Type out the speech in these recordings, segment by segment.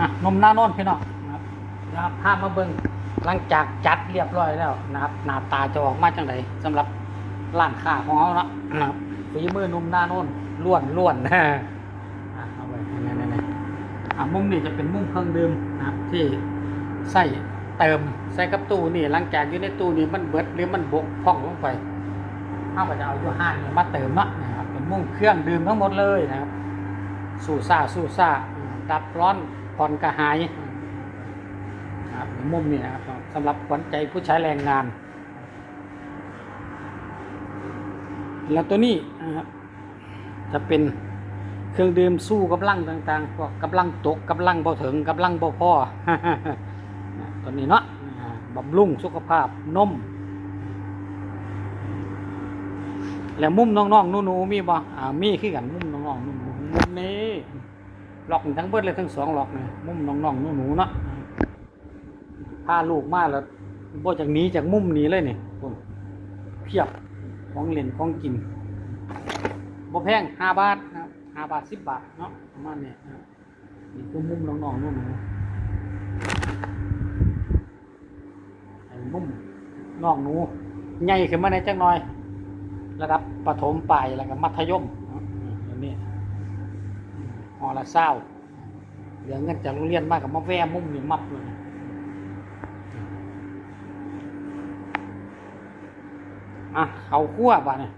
อะนมหน้าโน่นพี่น้องนะครับนะครับพามาเบิ่งหลังจากจัดเรียบร้อยแล้วนะครับ หน้าตาจะออกมาจังไดสำหรับร้านค้าของเราเนาะนะครับฝีมือนมหน้าโน่นล้วนล้วนอะเอาไว้นี่นี่นี่อะมุมนี้จะเป็นมุมเครื่องดื่มนะครับ ที่ใส่เติมใส่กับตู้นี่หลังจากอยู่ในตู้นี่มันเบิดหรือมันบกพร่องลงไปเราก็จะเอาอยู่ห้างนี่มาเติมเนาะนะครับเป็นมุมเครื่องดื่มทั้งหมดเลยนะครับ สู้ซ่าสู้ซ่าดับร้อน ผ่อนกระหายนะครับมุมนี้นะครับสำหรับขวัญใจผู้ใช้แรงงาน แล้วตัวนี้นะครับจะเป็นเครื่องดื่มสู้กำลังต่างๆพวกกำลังตกกำลังบ่ถึงกำลังบ่พอตัวนี้เนาะบำรุงสุขภาพนมแล้วมุมน้องๆนูนๆมีบ่อ่ามีคือกันมุมน้องๆนูๆมุมนี้ ล็อกทั้งเบิดเลยทั้งสองล็อกเลยมุมน้องๆหนูๆเนาะพาลูกมาแล้วบ่จากหนี้จากมุมนี้เลยนี่พุ่นเพียบของเล่นของกินบ่แพงห้าบาทนะห้าบาทสิบบาทเนาะประมาณนี้นะครับนี่คือมุมน้องๆหนูๆไอ้มุมน้องหนูใหญ่ขึ้นมาในจังหน่อย ระดับประถมปลายแล้วก็มัธยมอันนี้หอละเศร้า เหลือเงินจากโรงเรียนมากกับมาแวมุ่มนี่มับเลยอะเขาคั่วบ้าเนี่ย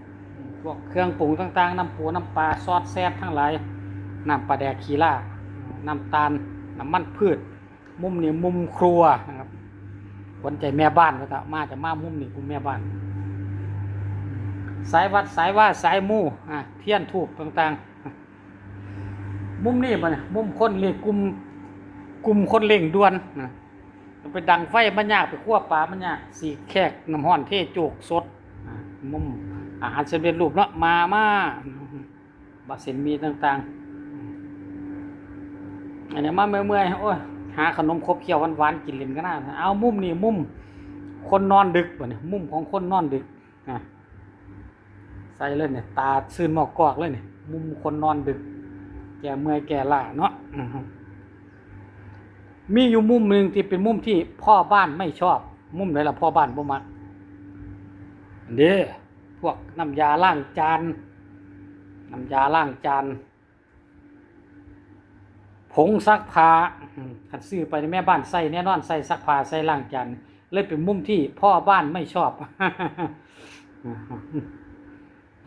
พวกเครื่องปรุงต่างๆ น้ำปูน้ำปลาซอสแซ่บทั้งหลายน้ำปลาแดกขีล่าน้ำตาลน้ำมันพืช มุมนี่มุมครัวนะครับวันใจแม่บ้านก็จะมาจะมามุมนี่กุมแม่บ้าน สายวัดสายว่าสายมู่อะเทียนถูกต่างๆ มุมนี้มันยมุมคนเล่งกลุ่มกลุ่มคนเล่งด่วนนะไปดังไฟมันยากไปขั้วปลามันยากสีแขกน้ำห้อนเทโจกสดมุมอาหารเสำเร็จรูปเนาะมามาบะเซนมีต่างๆอันนี้มาเมื่อยๆโอ้ยหาขนมครบเคี้ยวหวานๆกินเล่นก็น่าเอามุมนี้มุมคนนอนดึกบ่เนี่ยมุมของคนนอนดึกอะใส่เลยเนี่ยตาซื่นหมอกกอกเลยเนี่ยมุมคนนอนดึก แก่เมื่อยแก่ล้าเนาะมีอยู่มุมหนึ่งที่เป็นมุมที่พ่อบ้านไม่ชอบ มุมไหนล่ะพ่อบ้านบ่มักเด้พวกน้ำยาล้างจานน้ำยาล้างจานผงซักผ้าอืมคันซื้อไปในแม่บ้านใส่แน่นอนใส่ซักผ้าใส่ล้างจานเลยเป็นมุมที่พ่อบ้านไม่ชอบ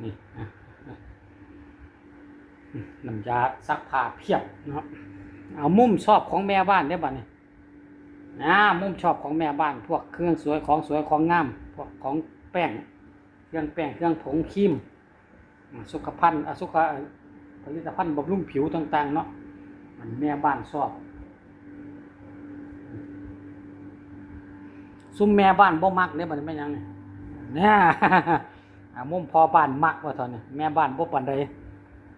นี่ น้ำยาซักผ้าเพียบเนาะเอามุมชอบของแม่บ้านได้บัดนี้นะมุมชอบของแม่บ้าน พวกเครื่องสวยของสวยของงาม พวกของแป้ง เครื่องแป้งเครื่องผงครีมอาสุขภัณฑ์อะสุขผลิตภัณฑ์บำรุงผิวต่างๆ เนาะมันแม่บ้านชอบซุ่มแม่บ้านบ่มักเนี่ยบันไม่ยังเนี่ยเนี่ยอ่ามุมพอบ้านมักว่าเท่านี้แม่บ้านบ่ปานใด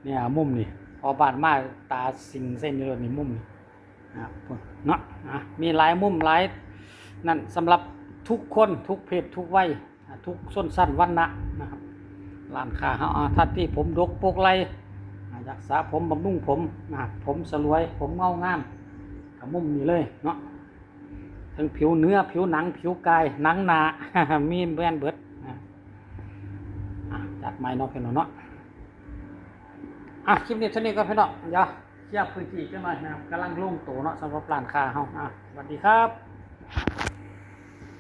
เนี่ยมุมนี่พอบานมาตาสิงเส้นนี่เลยนี่มุมนี่นะครับเนาะอะมีหลายมุมหลายนั่นสำหรับทุกคนทุกเพศทุกวัยทุกส้นสั้นวันนะนะครับร้านค้าเฮาอะถ้าที่ผมดกปกไลอยากสระผมบำรุงผมนะผมสลวยผมเงางามกับมุมนี้เลยเนาะทั้งผิวเนื้อผิวหนังผิวกายหนังหนามีแบนเบิดอะอะจัดไม้นาะพี่น้องเนาะ อะคลิปนี้เท่านี้ก็พี่น้องเดี๋ยวเชียร์พื้นที่กันหน่อยนะครับกำลังลงตัวเนาะสำหรับร้านค้าเฮาอะสวัสดีครับ